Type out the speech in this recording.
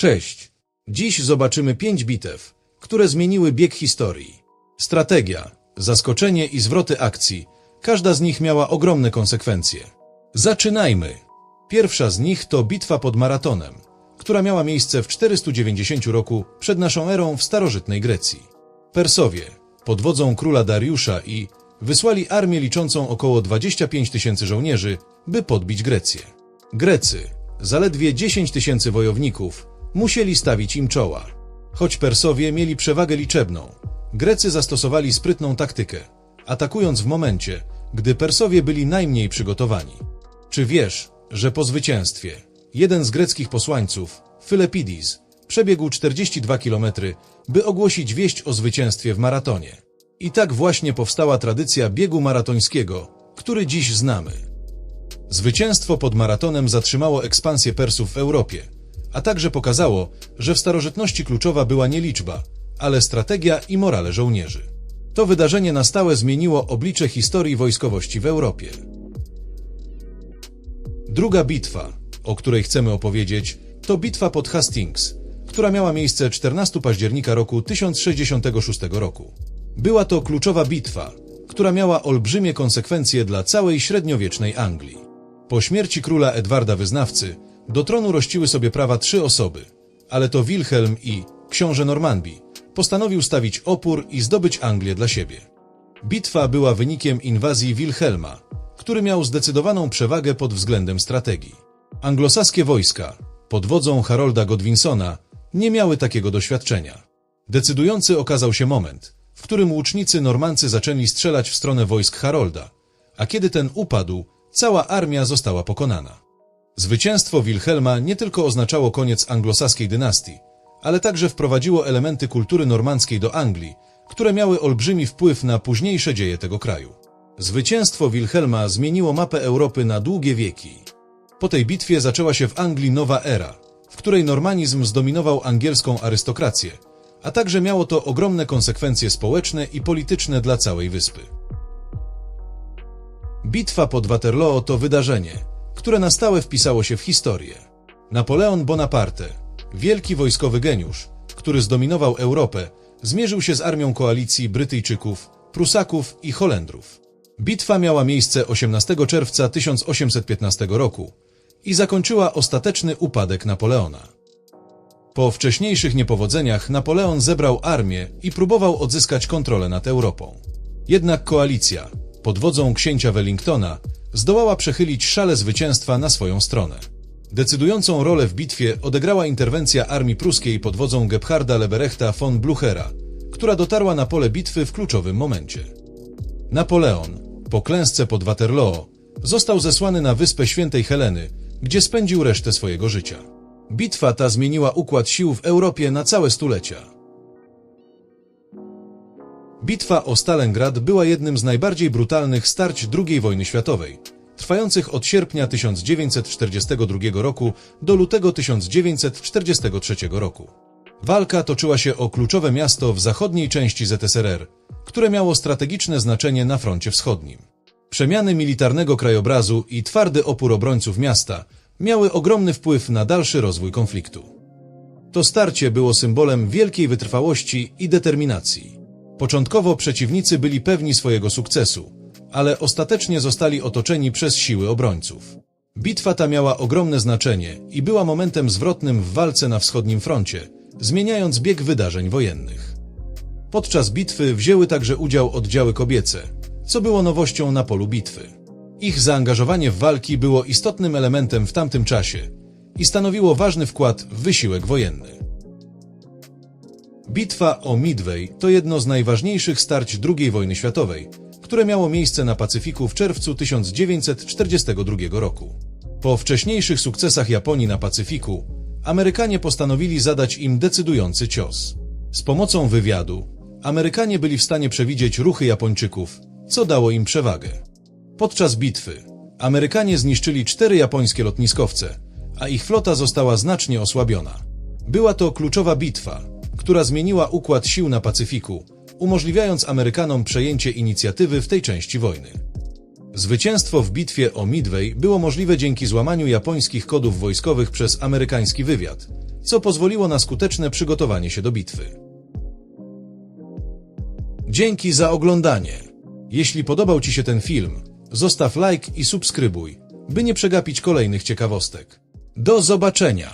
Cześć. Dziś zobaczymy pięć bitew, które zmieniły bieg historii. Strategia, zaskoczenie i zwroty akcji. Każda z nich miała ogromne konsekwencje. Zaczynajmy. Pierwsza z nich to bitwa pod Maratonem, która miała miejsce w 490 roku przed naszą erą w starożytnej Grecji. Persowie, pod wodzą króla Dariusza i wysłali armię liczącą około 25 tysięcy żołnierzy, by podbić Grecję. Grecy, zaledwie 10 tysięcy wojowników, musieli stawić im czoła. Choć Persowie mieli przewagę liczebną, Grecy zastosowali sprytną taktykę, atakując w momencie, gdy Persowie byli najmniej przygotowani. Czy wiesz, że po zwycięstwie jeden z greckich posłańców, Philippides, przebiegł 42 km, by ogłosić wieść o zwycięstwie w maratonie? I tak właśnie powstała tradycja biegu maratońskiego, który dziś znamy. Zwycięstwo pod maratonem zatrzymało ekspansję Persów w Europie, a także pokazało, że w starożytności kluczowa była nie liczba, ale strategia i morale żołnierzy. To wydarzenie na stałe zmieniło oblicze historii wojskowości w Europie. Druga bitwa, o której chcemy opowiedzieć, to bitwa pod Hastings, która miała miejsce 14 października roku 1066 roku. Była to kluczowa bitwa, która miała olbrzymie konsekwencje dla całej średniowiecznej Anglii. Po śmierci króla Edwarda Wyznawcy do tronu rościły sobie prawa trzy osoby, ale to Wilhelm i książę Normandii postanowił stawić opór i zdobyć Anglię dla siebie. Bitwa była wynikiem inwazji Wilhelma, który miał zdecydowaną przewagę pod względem strategii. Anglosaskie wojska, pod wodzą Harolda Godwinsona, nie miały takiego doświadczenia. Decydujący okazał się moment, w którym łucznicy normancy zaczęli strzelać w stronę wojsk Harolda, a kiedy ten upadł, cała armia została pokonana. Zwycięstwo Wilhelma nie tylko oznaczało koniec anglosaskiej dynastii, ale także wprowadziło elementy kultury normandzkiej do Anglii, które miały olbrzymi wpływ na późniejsze dzieje tego kraju. Zwycięstwo Wilhelma zmieniło mapę Europy na długie wieki. Po tej bitwie zaczęła się w Anglii nowa era, w której normanizm zdominował angielską arystokrację, a także miało to ogromne konsekwencje społeczne i polityczne dla całej wyspy. Bitwa pod Waterloo to wydarzenie, które na stałe wpisało się w historię. Napoleon Bonaparte, wielki wojskowy geniusz, który zdominował Europę, zmierzył się z armią koalicji Brytyjczyków, Prusaków i Holendrów. Bitwa miała miejsce 18 czerwca 1815 roku i zakończyła ostateczny upadek Napoleona. Po wcześniejszych niepowodzeniach Napoleon zebrał armię i próbował odzyskać kontrolę nad Europą. Jednak koalicja, pod wodzą księcia Wellingtona, zdołała przechylić szale zwycięstwa na swoją stronę. Decydującą rolę w bitwie odegrała interwencja armii pruskiej pod wodzą Gebharda Leberechta von Bluchera, która dotarła na pole bitwy w kluczowym momencie. Napoleon, po klęsce pod Waterloo, został zesłany na wyspę Świętej Heleny, gdzie spędził resztę swojego życia. Bitwa ta zmieniła układ sił w Europie na całe stulecia. Bitwa o Stalingrad była jednym z najbardziej brutalnych starć II wojny światowej, trwających od sierpnia 1942 roku do lutego 1943 roku. Walka toczyła się o kluczowe miasto w zachodniej części ZSRR, które miało strategiczne znaczenie na froncie wschodnim. Przemiany militarnego krajobrazu i twardy opór obrońców miasta miały ogromny wpływ na dalszy rozwój konfliktu. To starcie było symbolem wielkiej wytrwałości i determinacji. Początkowo przeciwnicy byli pewni swojego sukcesu, ale ostatecznie zostali otoczeni przez siły obrońców. Bitwa ta miała ogromne znaczenie i była momentem zwrotnym w walce na wschodnim froncie, zmieniając bieg wydarzeń wojennych. Podczas bitwy wzięły także udział oddziały kobiece, co było nowością na polu bitwy. Ich zaangażowanie w walki było istotnym elementem w tamtym czasie i stanowiło ważny wkład w wysiłek wojenny. Bitwa o Midway to jedno z najważniejszych starć II wojny światowej, które miało miejsce na Pacyfiku w czerwcu 1942 roku. Po wcześniejszych sukcesach Japonii na Pacyfiku, Amerykanie postanowili zadać im decydujący cios. Z pomocą wywiadu, Amerykanie byli w stanie przewidzieć ruchy Japończyków, co dało im przewagę. Podczas bitwy Amerykanie zniszczyli cztery japońskie lotniskowce, a ich flota została znacznie osłabiona. Była to kluczowa bitwa, która zmieniła układ sił na Pacyfiku, umożliwiając Amerykanom przejęcie inicjatywy w tej części wojny. Zwycięstwo w bitwie o Midway było możliwe dzięki złamaniu japońskich kodów wojskowych przez amerykański wywiad, co pozwoliło na skuteczne przygotowanie się do bitwy. Dzięki za oglądanie. Jeśli podobał Ci się ten film, zostaw like i subskrybuj, by nie przegapić kolejnych ciekawostek. Do zobaczenia!